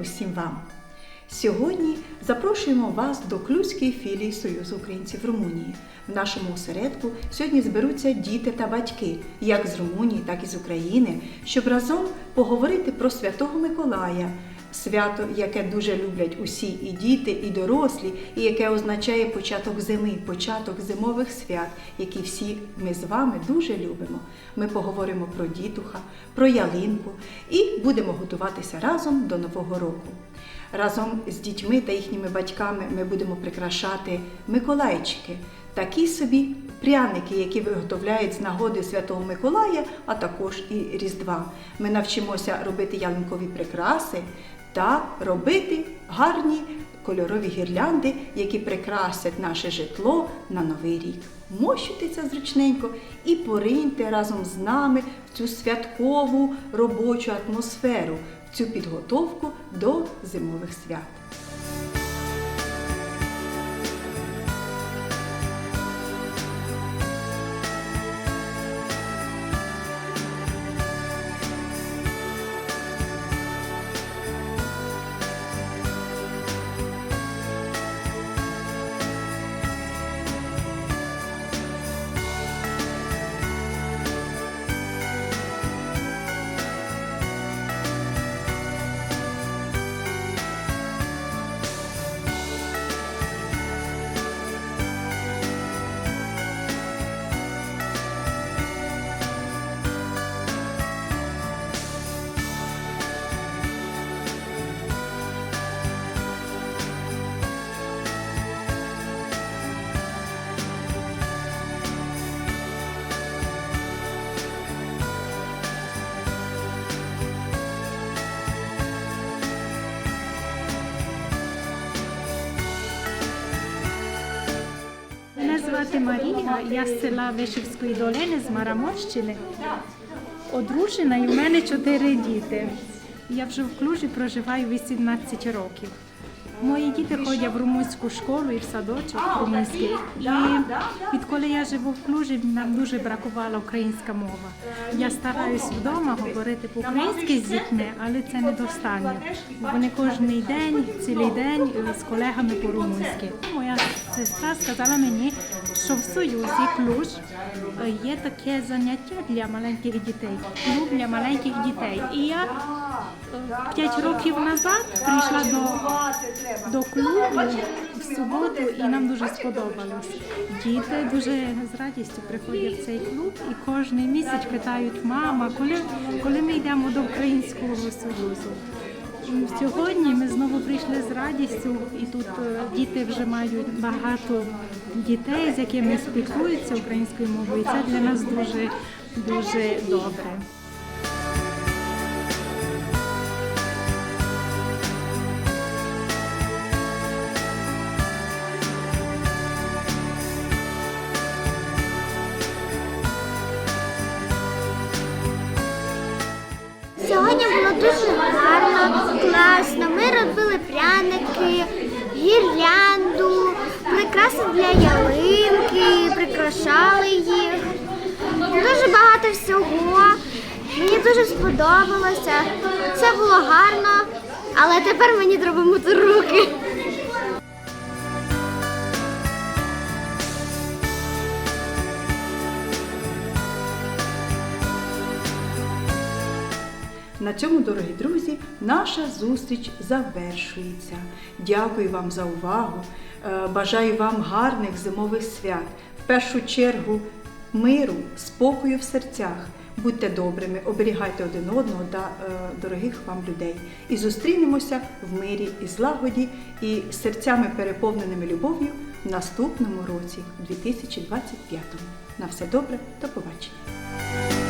усім вам! Сьогодні запрошуємо вас до Клюської філії Союзу українців Румунії. В нашому осередку сьогодні зберуться діти та батьки, як з Румунії, так і з України, щоб разом поговорити про Святого Миколая, свято, яке дуже люблять усі і діти, і дорослі, і яке означає початок зими, початок зимових свят, які всі ми з вами дуже любимо. Ми поговоримо про дітуха, про ялинку і будемо готуватися разом до Нового року. Разом з дітьми та їхніми батьками ми будемо прикрашати Миколайчики, такі собі пряники, які виготовляють з нагоди Святого Миколая, а також і Різдва. Ми навчимося робити ялинкові прикраси та робити гарні кольорові гірлянди, які прикрасять наше житло на новий рік. Мощуйтеся зручненько і пориньте разом з нами в цю святкову робочу атмосферу, в цю підготовку до зимових свят. Звати Марія, я з села Вишівської долини з Мараморщини. Одружена і в мене чотири діти. Я вже в Клужі проживаю 18 років. Мої діти ходять в румунську школу і в садочок румунський. І відколи я живу в Клужі, нам дуже бракувала українська мова. Я стараюсь вдома говорити по-українськи з дітьми, але це недостатньо. Вони кожен день, цілий день з колегами по-румунськи. Моя сестра сказала мені, що в Союзі Клуж е, є таке заняття для маленьких дітей, клуб для маленьких дітей. І я е, п'ять років назад прийшла до до клубу в суботу і нам дуже сподобалось. Діти дуже з радістю приходять в цей клуб і кожен місяць питають, мама, коли, коли ми йдемо до Українського Союзу. Сьогодні ми знову прийшли з радістю, і тут е, діти вже мають багато дітей, з якими спілкуються українською мовою. І це для нас дуже дуже добре. Сьогодні було дуже гарно, класно. Ми робили пряники, гірлянду, прикраси для ялинки, прикрашали їх. Дуже багато всього. Мені дуже сподобалося. Все було гарно, але тепер мені мити руки. На цьому, дорогі друзі, наша зустріч завершується. Дякую вам за увагу. Е, Бажаю вам гарних зимових свят. В першу чергу миру, спокою в серцях. Будьте добрими, оберігайте один одного та е, дорогих вам людей. І зустрінемося в мирі і злагоді і серцями переповненими любов'ю в наступному році, 2025. На все добре, до побачення.